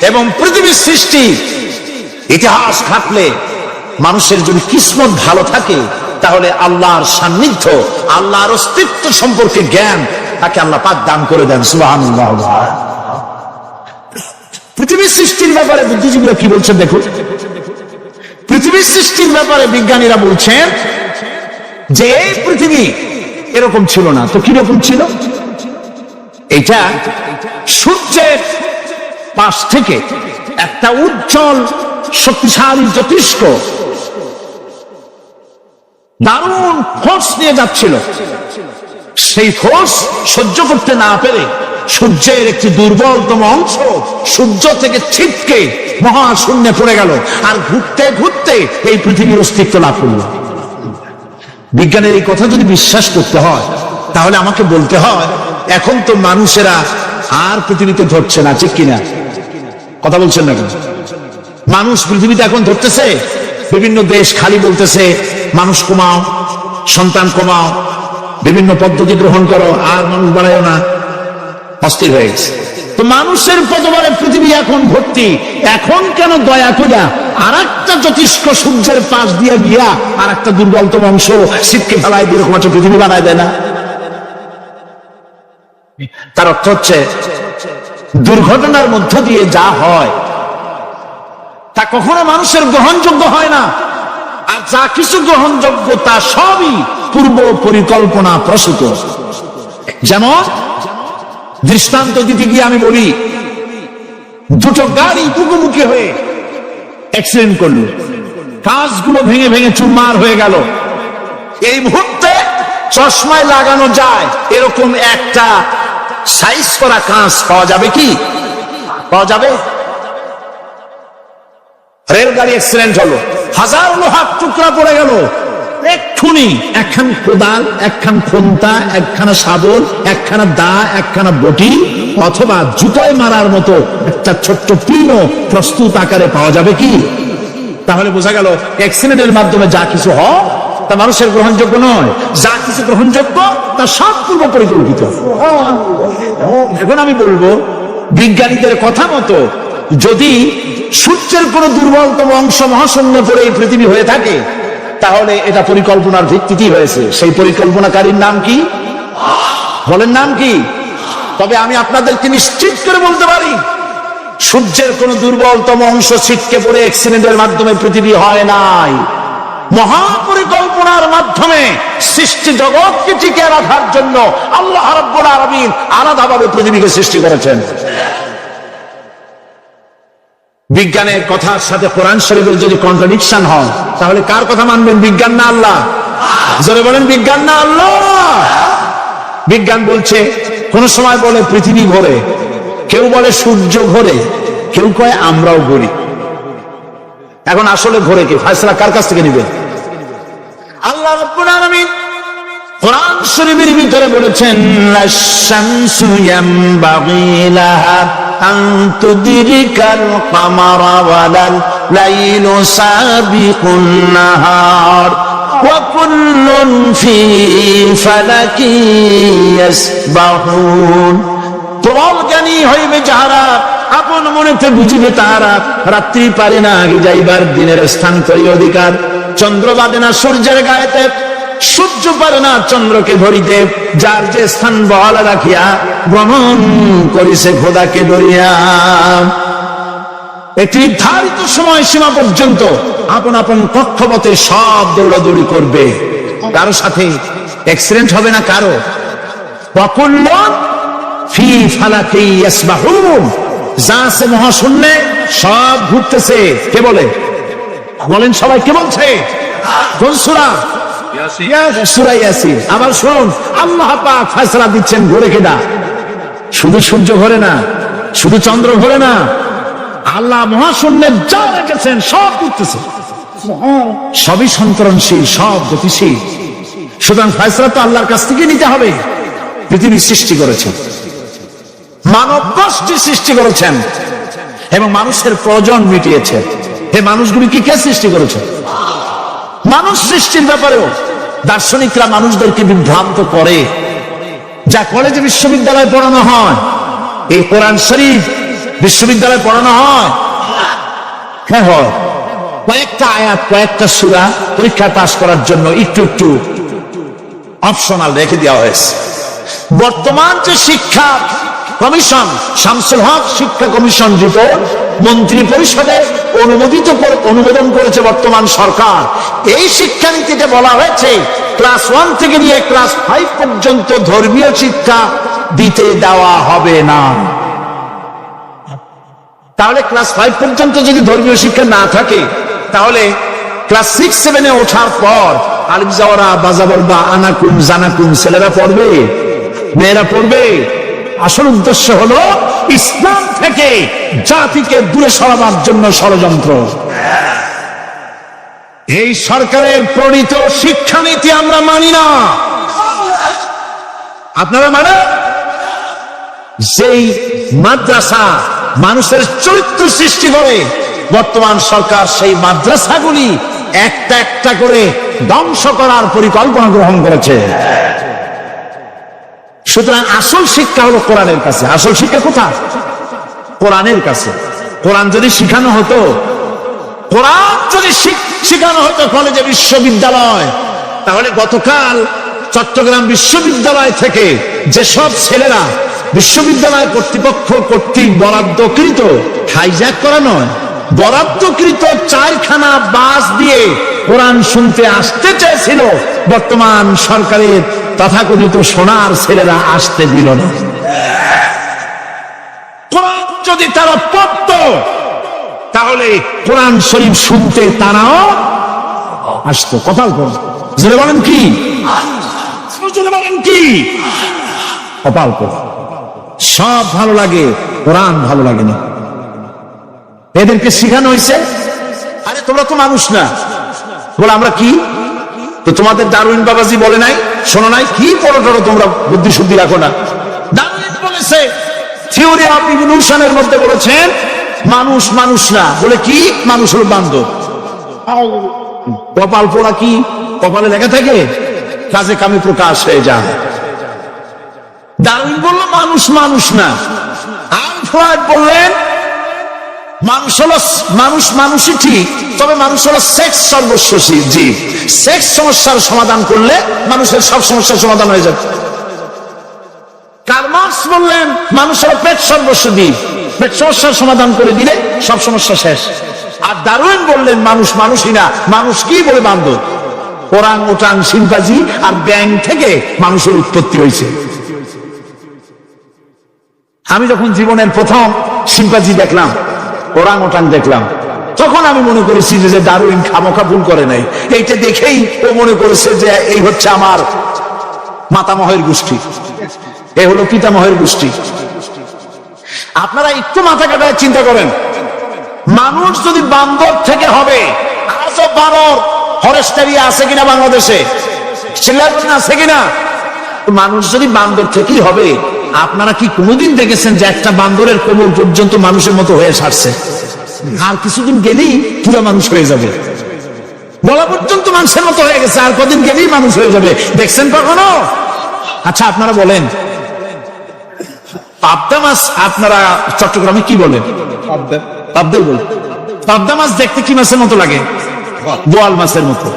এবং পৃথিবীর সৃষ্টি, ইতিহাস থাকলে মানুষের যদি কিসমত ভালো থাকে, তাহলে আল্লাহর সান্নিধ্য, আল্লাহর অস্তিত্ব সম্পর্কে জ্ঞান, তাকে আল্লাহ পাক দান করে দেন সুবাহ পৃথিবীর সৃষ্টির ব্যাপারে বুদ্ধিজীবীরা কি বলছেন দেখুন? পৃথিবীর সৃষ্টির ব্যাপারে বিজ্ঞানীরা বলছেন যে এই পৃথিবী এরকম ছিল না। তো কীরকম ছিল? এটা সূর্যের পাশ থেকে একটা উজ্জ্বল, শক্তিশালী জ্যোতিষ্ক দারুণ ফোর্স নিয়ে যাচ্ছিল। সেই ফোর্স সহ্য করতে না পেরে সূর্যের একটি দুর্বলতম অংশ সূর্য থেকে ছিটকে মহাশূন্যে পড়ে গেল আর ঘুরতে ঘুরতে এই পৃথিবীর অস্তিত্ব লাভ করল। বিজ্ঞানের এই কথা যদি বিশ্বাস করতে হয়, তাহলে আমাকে বলতে হয়, এখন তো মানুষেরা আর পৃথিবীতে ধরছে না, ঠিক কিনা? কথা বলছেন না কেন? মানুষ পৃথিবীতে এখন ধরতেছে? বিভিন্ন দেশ খালি বলতেছে, মানুষ কমাও, সন্তান কমাও, বিভিন্ন পদ্ধতি গ্রহণ করো, আর মানুষ বাড়ায় না। অস্থির হয়ে গেছে। তো মানুষের পদবারে পৃথিবী এখন ভর্তি। এখন কেন দয়া করিয়া আর একটা জ্যোতিষ্ক সূর্যের পাশ দিয়ে গিয়া আর একটা দুর্বলতম অংশ শীতকে ফেলায় এরকম একটা পৃথিবী বানায় দেয় না? তার অর্থ হচ্ছে, দুর্ঘটনার মধ্য দিয়ে যা হয়, তা কখনো মানুষের গ্রহণযোগ্য হয় না। আর যা কিছু গ্রহণযোগ্য, তা সবই পূর্ব পরিকল্পনা প্রসূত। যেমন, দৃষ্টান্ত দিতে গিয়ে আমি বলি, দুটো গাড়ি মুখোমুখি হয়ে অ্যাক্সিডেন্ট করল। কাঁচগুলো ভেঙে ভেঙে চুরমার হয়ে গেল। এই মুহূর্তে চশমায় লাগানো যায়, এরকম একটা সাইজ করা কাঁচ পাওয়া যাবে কি? পাওয়া যাবে? রেলগাড়ি অ্যাক্সিডেন্ট হলো। হাজার লোহার টুকরা পড়ে গেল। একখান কোদাল, একখান খন্তা একখানা শাবল একখানা দা, একখানা বটি, অথবা জুতোয় মারার মতো একটা ছোট্ট পিন প্রস্তুত আকারে পাওয়া যাবে কি? তাহলে বোঝা গেল অ্যাক্সিডেন্টের মাধ্যমে যা কিছু হয় তা মানুষের গ্রহণযোগ্য নয়, যা কিছু গ্রহণযোগ্য তা সব পূর্ব পরিকল্পিত। এখন আমি বলব, বিজ্ঞানীদের কথা মতো, যদি সূর্যের কোন দুর্বলতম অংশ মহাশূন্য পরে এই পৃথিবী হয়ে থাকে, তাহলে এটা পরিকল্পনার ভিত্তিতেই হয়েছে। সেই পরিকল্পনাকারীর নাম কি? বলেন নাম কি? তবে আমি আপনাদেরকে নিশ্চিত করে বলতে পারি, সূর্যের কোন দুর্বলতম অংশ ছিটকে পড়ে অ্যাক্সিডেন্টের মাধ্যমে পৃথিবী হয় নাই। মহাপরিকল্পনার মাধ্যমে সৃষ্টি জগৎকে টিকে রাখার জন্য আল্লাহ রব্বুল আলামিন আলাদাভাবে পৃথিবীকে সৃষ্টি করেছেন। বিজ্ঞানের কথার সাথে কোরআন শরীফের যদি কন্ট্রাডিকশন হয়, তাহলে কার কথা মানবেন? বিজ্ঞান না আল্লাহ? জোরে বলেন, বিজ্ঞান না আল্লাহ? বিজ্ঞান বলছে, কোন সময় বলে পৃথিবী ঘোরে কেউ বলে সূর্য ঘোরে কেউ কয় আমরাও ঘুরি এখন আসলে ঘোরে কি? ফয়সলা কার কাছ থেকে নিবে? আল্লাহ রাব্বুল আলামিন কোরআন শরীফের ভিতরে বলেছেন লাশামসু ইয়ামবাগি লাহা আন তুদরিকাল কামারা ওয়ালাল লাইলু সাবিকুন নাহার وكل في فلك يسبحون প্রবল জ্ঞানী হইবে যাহারা আপন মনেতে বুঝিবে তাহারা রাত্রি পারে না আগে যাইবার দিনের স্থান করি অধিকার চন্দ্র বাদে না সূর্যের গায়েতে, সূর্য পারে না চন্দ্রকে ধরিতে যার যে স্থান বহাল রাখিয়া ভ্রমণ করিছে খোদাকে ধরিয়া। একটি নির্ধারিত সময় সীমা পর্যন্ত আপন আপন কক্ষপথে সব দৌড়াদৌড়ি করবে। কারও সাথে অ্যাক্সিডেন্ট হবে না কারও। ফি ফালাকি ইয়াসবাহুন। যা আছে মহাশূন্যে, সব ঘুরতেছে। কে বলে? বলেন সবাই কে বলছে? কোন সূরা? সূরা ইয়াসিন। আবার শুনুন আল্লাহ পাক ফয়সালা দিচ্ছেন ঘুরে কেডা শুধু সূর্য ঘরে না শুধু চন্দ্র ঘরে না আল্লাহ মহাশূন্যে যা রেখেছেন সব করতেছে সবই সন্তরণশীল সব গতিশীল। সুতরাং ফয়সলা তো আল্লাহর কাছ থেকে নিতে হবে। পৃথিবী সৃষ্টি করেছেন মানব গোষ্ঠী সৃষ্টি করেছেন। এবং মানুষের প্রয়োজন মিটিয়েছেন এই মানুষগুলি কি সৃষ্টি করেছে? মানুষ সৃষ্টির ব্যাপারেও দার্শনিকরা মানুষদেরকে বিভ্রান্ত করে। যা কলেজে বিশ্ববিদ্যালয়ে পড়ানো হয়, এই কোরআন শরীফ বিশ্ববিদ্যালয়ে পড়ানো হয়। হ্যাঁ হয়। কয়েকটা আয়াত, কয়েকটা সুরা পরীক্ষা পাস করার জন্য একটু একটু অপশনাল রেখে দেওয়া হয়েছে। বর্তমান যে শিক্ষা কমিশন, শামসুল হক শিক্ষা কমিশন রিপোর্ট মন্ত্রী পরিষদে অনুমোদিত অনুমোদন করেছে বর্তমান সরকার। এই শিক্ষানীতিতে বলা হয়েছে ক্লাস ওয়ান থেকে নিয়ে ক্লাস ফাইভ পর্যন্ত ধর্মীয় শিক্ষা দিতে দেওয়া হবে না। তাহলে ক্লাস ফাইভ পর্যন্ত যদি ধর্মীয় শিক্ষা না থাকে, তাহলে ক্লাস সিক্স সেভেনে ওঠার পর আলিম যাওয়ারা বাজাবর বা আনাকুম, জানাকুম ছেলেরা পড়বে, মেয়েরা পড়বে। আসল উদ্দেশ্য হলো ইসলাম থেকে জাতিকে দূরে সরাবার জন্য ষড়যন্ত্র। এই সরকারের প্রণীত শিক্ষানীতি আমরা মানি না। আপনারা মানে যেই মাদ্রাসা মানুষের চরিত্র সৃষ্টি করে, বর্তমান সরকার সেই মাদ্রাসাগুলি একটা একটা করে ধ্বংস করার পরিকল্পনা গ্রহণ করেছে। সুতরাং আসল শিক্ষা হলো কোরআনের কাছে। আসল শিক্ষা কোথায়? কোরআনের কাছে। কোরআন যদি শিখানো হতো, কোরআন যদি শিখ- শিখানো হতো কলেজে বিশ্ববিদ্যালয়, তাহলে গতকাল চট্টগ্রাম বিশ্ববিদ্যালয় থেকে যেসব ছেলেরা বিশ্ববিদ্যালয় কর্তৃপক্ষ কর্তৃক বরাদ্দকৃত হাইজ্যাক করা নয়, বরাদ্দকৃত চারখানা বাস দিয়ে কোরআন শুনতে আসতে চেয়েছিল বর্তমান সরকারের তথাকথিত সোনার ছেলেরা আসতে দিল না। যদি তারা পড়তো, তাহলে কোরআন শরীফ শুনতে তারাও আসতো। জোরে বলেন কি? সব ভালো লাগে, কোরআন ভালো লাগে না। এদেরকে শিখানো হয়েছে? আরে তোমরা তো মানুষ না। বলে, আমরা কি? তো তোমাদের দারুইন বাবাজি বলে নাই, শোনো নাই, কি পড়ো টড়ো তোমরা? বুদ্ধি শুদ্ধি রাখো না। দারুইন বলেছে, থিওরি অফ ইভলিউশনের মধ্যে বলেছেন, মানুষ মানুষ না। বলে কি? মানুষ হলো বান্ধব কপাল পোড়া কি? কপালে লেখা থাকে? কাজে কামে প্রকাশ হয়ে যায়। ডারউইন বলল, মানুষ মানুষ না। আলফ্রাড বললেন মানুষ মানুষই ঠিক, তবে মানুষ হলো সেক্স সর্বস্ব জীব। সেক্স সমস্যার সমাধান করলে মানুষের সব সমস্যার সমাধান হয়ে যাবে। কার্মার্স বললেন, মানুষ পেট সর্বস্ব জীব। পেট সমস্যার সমাধান করে দিলে সব সমস্যা শেষ। আর দারুইন বললেন, মানুষ মানুষই না, মানুষ কি বলে বান্ধব? ওরাং ওটাং শিল্পাজি আর ব্যাং থেকে মানুষের উৎপত্তি হয়েছে। আমি যখন জীবনের প্রথম শিম্পাজি দেখলাম ওরাং ওটাং দেখলাম। তখন আমি মনে করেছি যে দারুইন খামোখা ভুল করে নাই। এইটা দেখেই ও মনে করেছে যে, এই হচ্ছে আমার মাতামহের গোষ্ঠী। এ হলো পিতামহের গোষ্ঠী। আপনারা একটু মাথা কাটায় চিন্তা করেন। মানুষ যদি বান্দর থেকে হবে, আজও বানর ফরেস্টারিয়া আছে কিনা বাংলাদেশে? আছে কিনা? মানুষ যদি বান্দর থেকেই হবে আপনারা কি কোনোদিন দেখেছেন যে একটা বান্দরের কোমর পর্যন্ত মানুষের মতো হয়ে সারছে? আর কিছুদিন গেলেই পুরো মানুষ হয়ে যাবে। বলা পর্যন্ত মানুষের মতো হয়ে গেছে আর কদিন গেলেই মানুষ হয়ে যাবে। দেখছেন কখনো? আচ্ছা আপনারা বলেন। পাবদা মাছ আপনারা চট্টগ্রামে কি বলেন? পাবদা। বল পাবদা মাছ দেখতে কি মাছের মতো লাগে? বোয়াল মাছের মতো।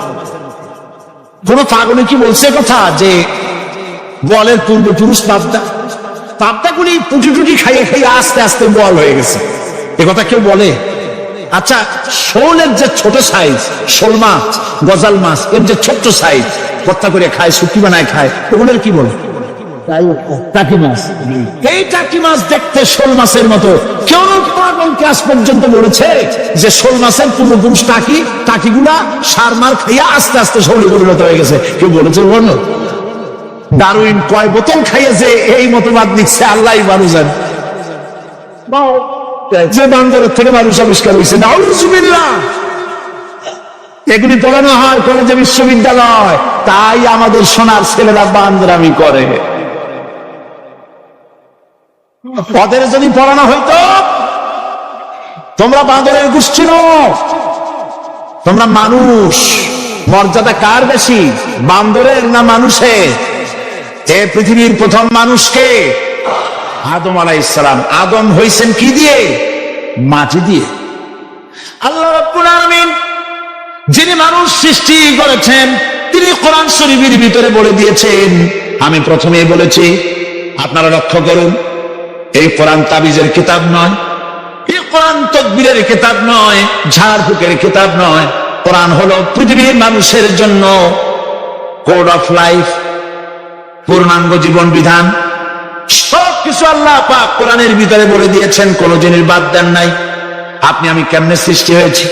কোন পাগলে কি বলছে কথা? যে বোয়ালের পূর্বপুরুষ পাবদা? পাবদাগুলি পুটি টুটি খাইয়ে খাইয়ে আস্তে আস্তে বোয়াল হয়ে গেছে। এ কথা কেউ বলে? আচ্ছা শোলের যে ছোট সাইজ শোল মাছ গজাল মাছ এর যে ছোট্ট সাইজ ভর্তা করে খায় শুকি বানায় খায় ওগুলোর কি বলে? টাকি মাছ। এই টাকি মাছ দেখতে শোল মাছের মতো। কেউ পাগলকে আজ পর্যন্ত বলেছে যে শোল মাছের পূর্বপুরুষ টাকি টাকিগুলা সার মার খাইয়া আস্তে আস্তে শোলে পরিণত হয়ে গেছে। কেউ বলেছে বর্ণ? দারুইন কয় বোতল খাইয়ে যে এই মতবাদ নিচ্ছে আল্লাহ মানুষ জানে। যে বান্দরের থেকে মানুষ আবিষ্কার হয়েছে নাউজুবিল্লাহ। এগুলি পড়ানো হয় কলেজে বিশ্ববিদ্যালয় তাই আমাদের সোনার ছেলেরা বান্দরামি করে। ওদের যদি পড়ানো হইতো তোমরা বান্দরের গোষ্ঠী নও তোমরা মানুষ। মর্যাদা কার বেশি বান্দরের না মানুষের? এ পৃথিবীর প্রথম মানুষকে আদম আলাইসালাম আদম হইছেন কি দিয়ে? মাটি দিয়ে। আল্লাহ যিনি মানুষ সৃষ্টি করেছেন, তিনি কোরআন শরীফের ভিতরে বলে দিয়েছেন। আমি প্রথমেই বলেছি, আপনারা লক্ষ্য করুন, এই কোরআন তাবিজের কিতাব নয়, এই কোরআন তকবীরের কিতাব নয়, ঝাড় ফুকের কিতাব নয়। কোরআন হলো পৃথিবীর মানুষের জন্য কোড অফ লাইফ। পূর্ণাঙ্গ জীবন বিধান। সব কিছু আল্লাহ পাক কোরআনের ভিতরে বলে দিয়েছেন, কোন জিনিস বাদ দেন নাই। আপনি, আমি কেমনে সৃষ্টি হয়েছি?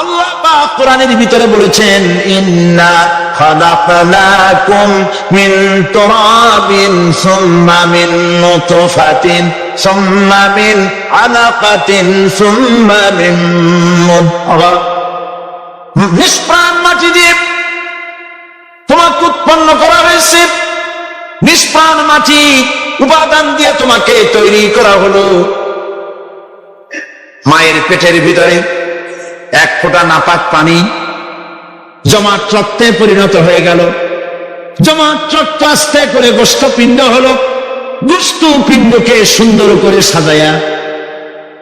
আল্লাহ পাক কোরআনের ভিতরে বলেছেন, ইন্না খালাকনাকুম মিন তুরাবিন সুম্মা মিন নুতফাতিন, সুম্মা মিন আলাকাতিন, সুম্মা মিন মুদগা নিষ্প্রাণ মাটি দিয়ে তোমাকে উৎপন্ন করা হয়েছে। নিষ্প্রাণ মাটি উপাদান দিয়ে তোমাকে তৈরি করা হলো। মায়ের পেটের ভিতরে এক ফোঁটা নাপাক পানি জমাট রক্তে পরিণত হয়ে গেল। জমাট রক্ত আস্তে করে গোষ্ঠ পিণ্ড হলো। গোষ্ঠ পিণ্ডকে সুন্দর করে সাজায়া,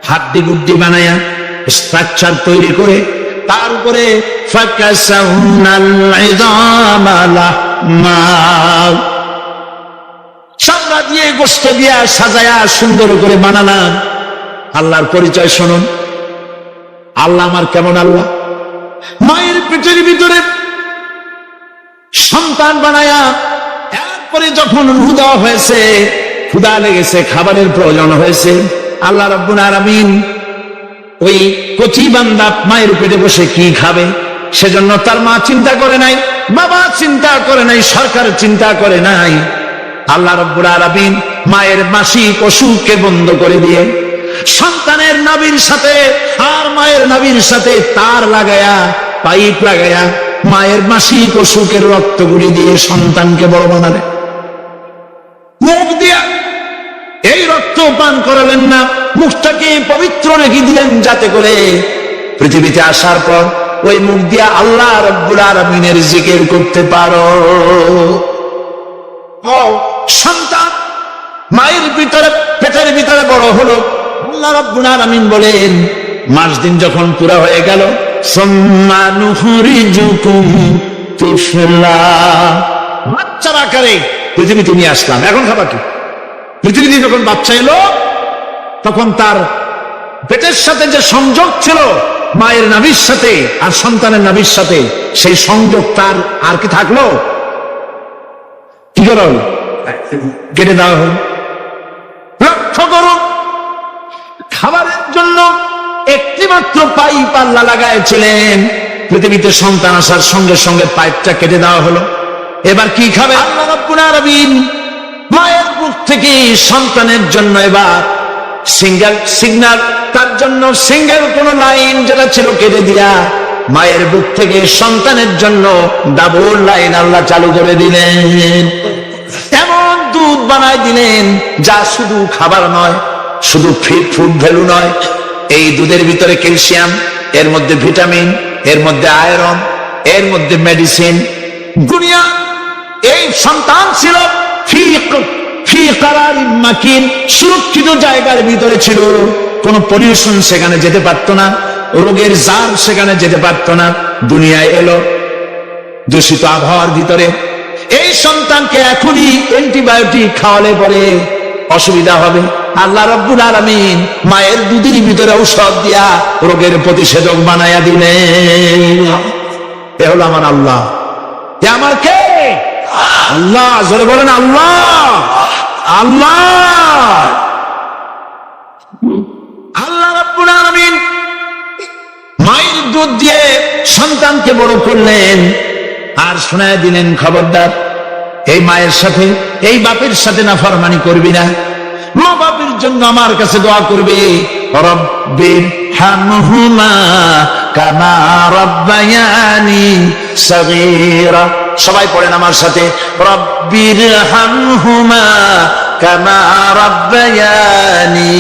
হাড্ডি গুড্ডি বানায়া স্ট্রাকচার তৈরি করে তার উপরে চামড়া দিয়ে গোস্ত দিয়া সাজায়া সুন্দর করে বানালাম। আল্লাহর পরিচয় শুনুন। আল্লাহ আমার কেমন আল্লাহ? মায়ের পেটের ভিতরে সন্তান বানায়া এরপরে যখন দেওয়া হয়েছে ক্ষুদা লেগেছে, খাবারের প্রয়োজন হয়েছে, আল্লাহ রব্বুল আলামিন ওই কচি বান্দা মায়ের পেটে বসে কি খাবে? সেজন্য তার মা চিন্তা করে নাই, বাবা চিন্তা করে নাই, সরকার চিন্তা করে নাই। আল্লাহ রব্বুল আলামিন মায়ের মাসিক অসুখকে বন্ধ করে দিয়ে সন্তানের নাবির সাথে আর মায়ের নাবির সাথে তার লাগায়া, পাইপ লাগায়া মায়ের মাসিক অসুখের রক্তগুলি দিয়ে সন্তানকে বড় বানালে। মুখ দিয়া এই রক্ত পান করালেন না, মুখটাকে পবিত্র রেখে দিলেন যাতে করে পৃথিবীতে আসার পর ওই মুখ দিয়া আল্লাহ রব্বুল আলমিনের জিকির করতে পারো। সন্তান মায়ের ভিতরে, পেটের ভিতরে বড় হলো। আল্লাহ রব্বুল আলামিন বলেন, মাস দিন যখন পুরা হয়ে গেল বাচ্চার আকারে পৃথিবীতে নিয়ে আসলাম। এখন খাবার কি? পৃথিবীতে যখন বাচ্চা এলো, তখন তার পেটের সাথে যে সংযোগ ছিল, মায়ের নাভির সাথে আর সন্তানের নাভির সাথে, সেই সংযোগ তার আর কি থাকল? কি করা? হলো কেটে দেওয়া হলো লক্ষ্য করুন খাবারের জন্য একটি মাত্র পাইপ আল্লাহ লাগাইছিলেন। পৃথিবীতে সন্তান আসার সঙ্গে সঙ্গে পাইপটা কেটে দেওয়া হলো। এবার কি খাবে? আল্লাহ রাব্বুল আলামিন মায়ের বুক থেকে সন্তানের জন্য এবার সিঙ্গেল সিগন্যাল তার জন্য সিঙ্গেল কোন লাইন যেটা ছিল কেটে দিয়া মায়ের বুক থেকে সন্তানের জন্য ডাবল লাইন আল্লাহ চালু করে দিলেন। এমন দুধ বানায় দিলেন, যা শুধু খাবার নয়, শুধু ফিট ফুড ভ্যালু নয়। এই দুধের ভিতরে ক্যালসিয়াম, এর মধ্যে ভিটামিন, এর মধ্যে আয়রন, এর মধ্যে মেডিসিন। দুনিয়া, এই সন্তান ছিল সুরক্ষিত জায়গার ভিতরে ছিল। কোন পলিউশন সেখানে যেতে পারতো না। রোগের জার সেখানে যেতে পারতো না। দুনিয়ায় এলো। দূষিত আবহাওয়ার ভিতরে। এই সন্তানকে এখনই অ্যান্টিবায়োটিক খাওয়ালে পরে অসুবিধা হবে। আল্লাহ রব্বুল আলামিন মায়ের দুধের ভিতরে ঔষধ দিয়া রোগের প্রতিষেধক বানায়া দিলেন। এ হলো আমার আল্লাহ। এ আমার কে? আল্লাহ, জোরে বলেন আল্লাহ। আল্লাহ। আল্লাহ মায়ের দুধ দিয়ে সন্তানকে বড় করলেন আর শোনায় দিলেন খবরদার, এই মায়ের সাথে, এই বাপের সাথে না ফরমানি করবি না। মা বাপের জন্য আমার কাছে দোয়া করবে সবাই পড়েন আমার সাথে রব্বির হামহুমা কামা রব্বায়ানি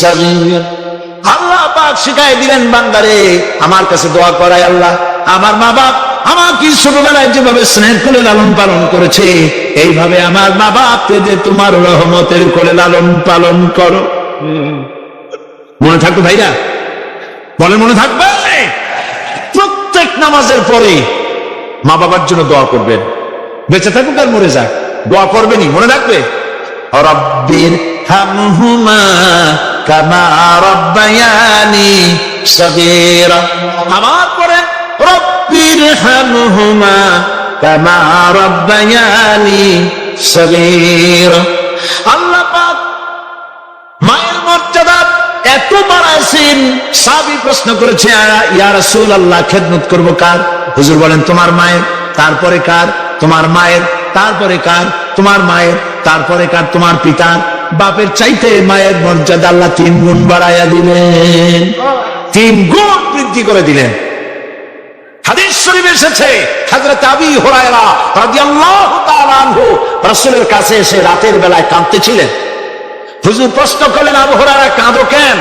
সগীরা। আল্লাহ পাক শিখাই দিলেন বান্দারে, আমার কাছে দোয়া করাই আল্লাহ। আমার মা বাপ আমাকে ছোটবেলায় যেভাবে স্নেহ করে লালন পালন করেছে, এইভাবে আমার বাবা যে তোমার রহমতের করে লালন পালন করো। মনে থাকবে ভাইরা? বলে মনে থাকবে? প্রত্যেক নামাজের পরে মা বাবার জন্য দোয়া করবেন। বেঁচে থাকুক আর মরে যাক। দোয়া করবেনই, মনে রাখবে রব্বির হামহুমা কামা রব্বায়ানি সগীরা। আমার পরে রব্বির হামহুমা কামা রব্বায়ানি সগীরা। আল্লাহ পাক মায়ের মর্যাদা এত বাড়াইছেন সাবি প্রশ্ন করেছে ইয়া রাসূল আল্লাহ খেদমত করব কার? হুজুর বলেন তোমার মায়ের তারপরে কার? তোমার মায়ের তারপরে কার? তোমার মায়ের তারপরে কার? তোমার পিতার বাপের চাইতে মায়ের মর্যাদা আল্লাহ তিন গুণ বাড়াইয়া দিলেন। তিন গুণ বৃদ্ধি করে দিলেন। প্রশ্ন করলেন, আবু হরারা কাঁদো কেন?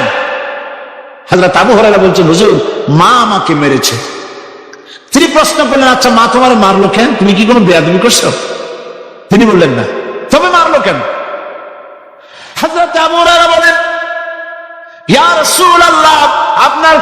মা মেরেছে। প্রশ্ন আচ্ছা মা তোমার মারলো কেন? তুমি কি কোনো বেয়াদবি করছ? তিনি বললেন, না। তবে মারলো কেন? হাজরত আবু হরারা বলেন আপনার